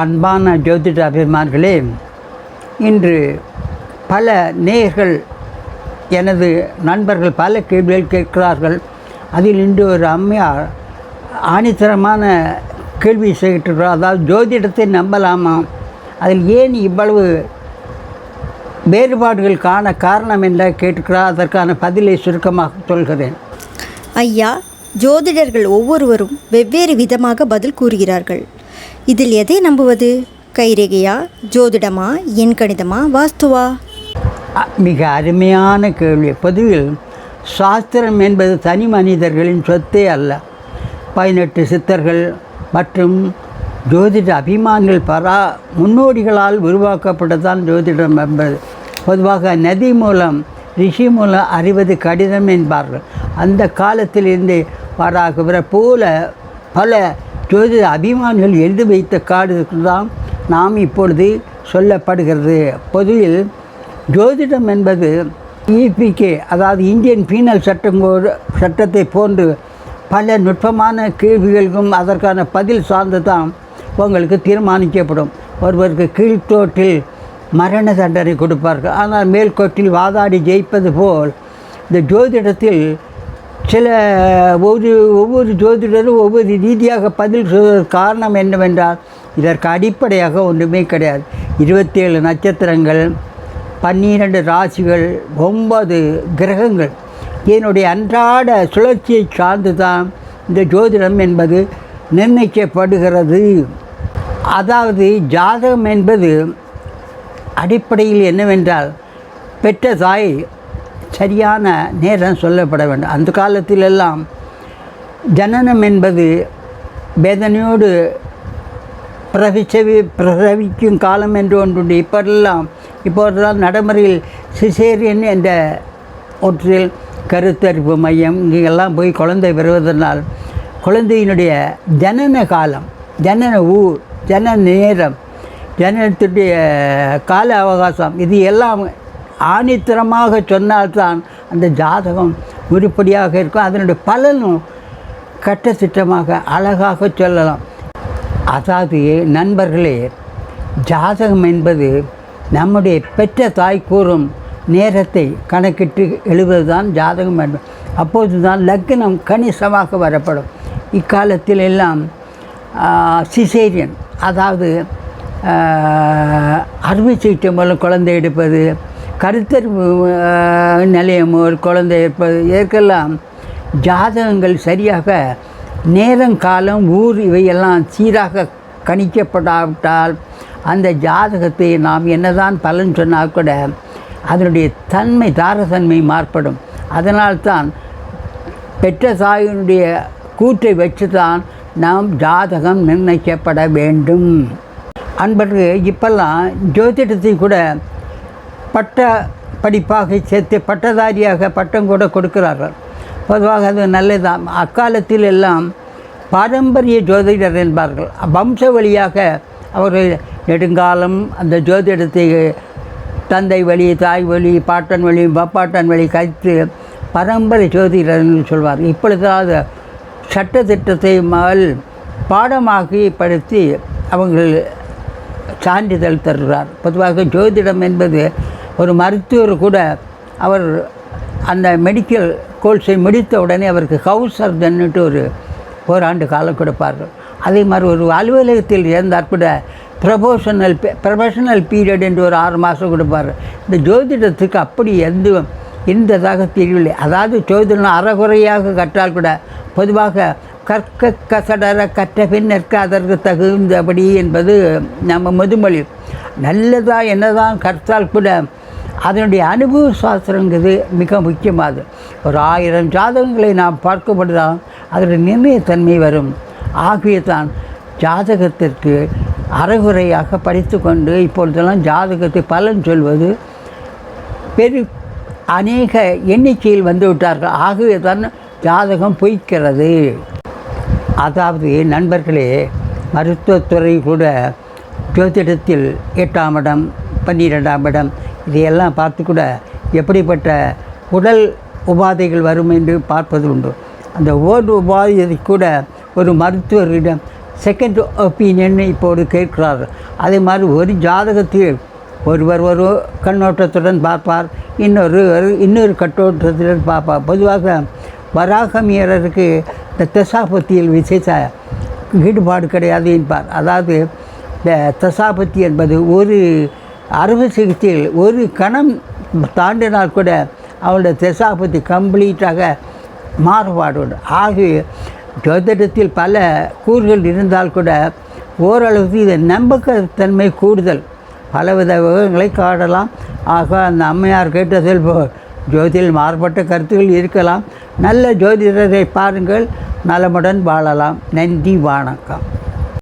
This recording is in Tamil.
அன்பான ஜோதிட அபிமான்களே இன்று பல நேயர்கள் எனது நண்பர்கள் பல கேள்விகள் கேட்கிறார்கள். அதில் இன்று ஒரு அம்மையார் ஆணித்தரமான கேள்வி செய்கின்றார் அதாவது ஜோதிடத்தை நம்பலாமா? அதில் ஏன் இவ்வளவு வேறுபாடுகள் காண காரணம் என்ன கேட்டுக்கிறார் அதற்கான பதிலை சுருக்கமாக சொல்கிறேன். ஐயா ஜோதிடர்கள் ஒவ்வொருவரும் வெவ்வேறு விதமாக பதில் கூறுகிறார்கள். இதில் எதை நம்புவது? கைரேகையா ஜோதிடமா எண்கணிதமா வாஸ்துவா? மிக அருமையான கேள்வி. பொதுவில் சாஸ்திரம் என்பது தனி மனிதர்களின் சொத்தே அல்ல. பதினெட்டு சித்தர்கள் மற்றும் ஜோதிட அபிமானிகள் பரா முன்னோடிகளால் உருவாக்கப்பட்டதான் ஜோதிடம் என்பது. பொதுவாக நதி மூலம் ரிஷி மூலம் அறிவது கடினம் என்பார்கள். அந்த காலத்திலிருந்து வராகுற போல பல ஜோதிட அபிமானிகள் எழுதி வைத்த காடு தான் நாம் இப்பொழுது சொல்லப்படுகிறது. பொதுவில் ஜோதிடம் என்பது இபிகே அதாவது இந்தியன் பீனல் சட்டம் சட்டத்தை போன்று பல நுட்பமான கேள்விகளுக்கும் அதற்கான பதில் சார்ந்து தான் உங்களுக்கு தீர்மானிக்கப்படும். ஒருவருக்கு கீழ்த்தோட்டில் மரண தண்டனை கொடுப்பார்கள். ஆனால் மேல்கோட்டில் வாதாடி ஜெயிப்பது போல் இந்த ஜோதிடத்தில் சில ஒரு ஒவ்வொரு ஜோதிடரும் ஒவ்வொரு ரீதியாக பதில் சொல்வதற்கு காரணம் என்னவென்றால் இதற்கு அடிப்படையாக ஒன்றுமே கிடையாது. இருபத்தேழு நட்சத்திரங்கள் பன்னிரண்டு ராசிகள் ஒன்பது கிரகங்கள். என்னுடைய அன்றாட சுழற்சியை சார்ந்து தான் இந்த ஜோதிடம் என்பது நிர்ணயிக்கப்படுகிறது. அதாவது ஜாதகம் என்பது அடிப்படையில் என்னவென்றால் பெற்ற தாய் சரியான நேரம் சொல்லப்பட வேண்டும். அந்த காலத்திலெல்லாம் ஜனனம் என்பது வேதனையோடு பிரவிச்சவி பிரசவிக்கும் காலம் என்று ஒன்றுண்டு. இப்போதெல்லாம் இப்போதெல்லாம் நடைமுறையில் சிசேரியன் என்ற ஒற்றில் கருத்தரிப்பு மையம் இங்கெல்லாம் போய் குழந்தை பெறுவதனால் குழந்தையினுடைய ஜனன காலம் ஜனன ஊர் ஜன நேரம் ஜனனத்துடைய கால அவகாசம் இது எல்லாம் ஆணித்தரமாக சொன்னால்தான் அந்த ஜாதகம் உருப்படியாக இருக்கும். அதனுடைய பலனும் கட்டத்திட்டமாக அழகாக சொல்லலாம். அதாவது நண்பர்களே ஜாதகம் என்பது நம்முடைய பெற்ற தாய் கூறும் நேரத்தை கணக்கிட்டு எழுதுவதுதான் ஜாதகம் என்பது அப்போது தான் லக்னம் கணிசமாக வரப்படும். இக்காலத்தில் எல்லாம் சிசேரியன் அதாவது அறுவை சிகிச்சை மூலம் குழந்தை எடுப்பது கருத்தரிப்பு நிலையம் ஒரு குழந்தை இருப்பது இதற்கெல்லாம் ஜாதகங்கள் சரியாக நேரம் காலம் ஊர் இவையெல்லாம் சீராக கணிக்கப்படாவிட்டால் அந்த ஜாதகத்தை நாம் என்னதான் பலன் சொன்னால் கூட அதனுடைய தன்மை தாரதன்மை மாறுபடும். அதனால்தான் பெற்ற தாயினுடைய கூற்றை வச்சு தான் நாம் ஜாதகம் நிர்ணயிக்கப்பட வேண்டும். அன்பர்கள் இப்பெல்லாம் ஜோதிடத்தை கூட பட்ட படிப்பாக சேர்த்து பட்டதாரியாக பட்டம் கூட கொடுக்கிறார்கள். பொதுவாக அது நல்லதுதான். அக்காலத்தில் எல்லாம் பாரம்பரிய ஜோதிடர் என்பார்கள். வம்ச வழியாக அவர்கள் நெடுங்காலம் அந்த ஜோதிடத்தை தந்தை வழி தாய் வழி பாட்டன் வழி பப்பாட்டன் வழி கழித்து பரம்பரை ஜோதிடர்னு சொல்வார். இப்பொழுதாவது சட்டத்திட்டத்தை மேல் பாடமாகி படுத்தி அவங்கள் சான்றிதழ் தருகிறார். பொதுவாக ஜோதிடம் என்பது ஒரு மருத்துவர் கூட அவர் அந்த மெடிக்கல் கோர்ஸை முடித்த உடனே அவருக்கு ஹவுஸ் சர்ஜன்னுட்டு ஒரு ஓராண்டு காலம் கொடுப்பார்கள். அதே மாதிரி ஒரு அலுவலகத்தில் இருந்தால் கூட ப்ரொபோஷனல் ப்ரொஃபஷனல் பீரியட் என்று ஒரு ஆறு மாதம் கொடுப்பார். இந்த ஜோதிடத்துக்கு அப்படி எந்த இருந்ததாக தெரியவில்லை. அதாவது ஜோதிடம் அறகுறையாக கற்றால் கூட பொதுவாக கற்க கசடர கற்ற பின் நிற்க அதற்கு தகுந்தபடி என்பது நம்ம முதுமொழி. நல்லதாக என்னதான் கற்றால் கூட அதனுடைய அனுபவ சாஸ்திரங்கிறது மிக முக்கியமானது. ஒரு ஆயிரம் ஜாதகங்களை நாம் பார்க்கப்படுதான் அதனுடைய நிர்ணயத்தன்மை வரும். ஆகிய தான் ஜாதகத்திற்கு அறகுறையாக படித்து கொண்டு இப்பொழுதெல்லாம் ஜாதகத்தை பலன் சொல்வது பெரு அநேக எண்ணிக்கையில் வந்து விட்டார்கள். ஆகவே தான் ஜாதகம் பொய்க்கிறது. அதாவது நண்பர்களே மருத்துவத்துறை கூட ஜோதிடத்தில் எட்டாம் இடம் பன்னிரெண்டாம் இடம் இதையெல்லாம் பார்த்து கூட எப்படிப்பட்ட உடல் உபாதைகள் வரும் என்று பார்ப்பது உண்டு. அந்த ஓர் உபாதை கூட ஒரு மருத்துவரிடம் செகண்ட் ஒப்பீனியன் இப்போது கேட்கிறார் அதே மாதிரி ஒரு ஜாதகத்தில் ஒருவர் ஒரு கண்ணோட்டத்துடன் பார்ப்பார் இன்னொரு இன்னொரு கட்டோட்டத்துடன் பார்ப்பார். பொதுவாக வராகமியரருக்கு இந்த தசாபத்தியில் விசேஷ ஈடுபாடு கிடையாது என்பார். அதாவது இந்த தசாபத்தி என்பது ஒரு அறுவை சிகிச்சையில் ஒரு கணம் தாண்டினால் கூட அவளுடைய தசாபத்தி கம்ப்ளீட்டாக மாறுபாடு உண்டு ஆகவே ஜோதிடத்தில் பல கூறுகள் இருந்தால் கூட ஓரளவுக்கு இது நம்பகத்தன்மை கூடுதல். பலவித விவரங்களை காடலாம் ஆக அந்த அம்மையார் கேட்டதில் ஜோதியில் மாறுபட்ட கருத்துகள் இருக்கலாம். நல்ல ஜோதிடரை பாருங்கள். நலமுடன் வாழலாம். நன்றி வணக்கம்.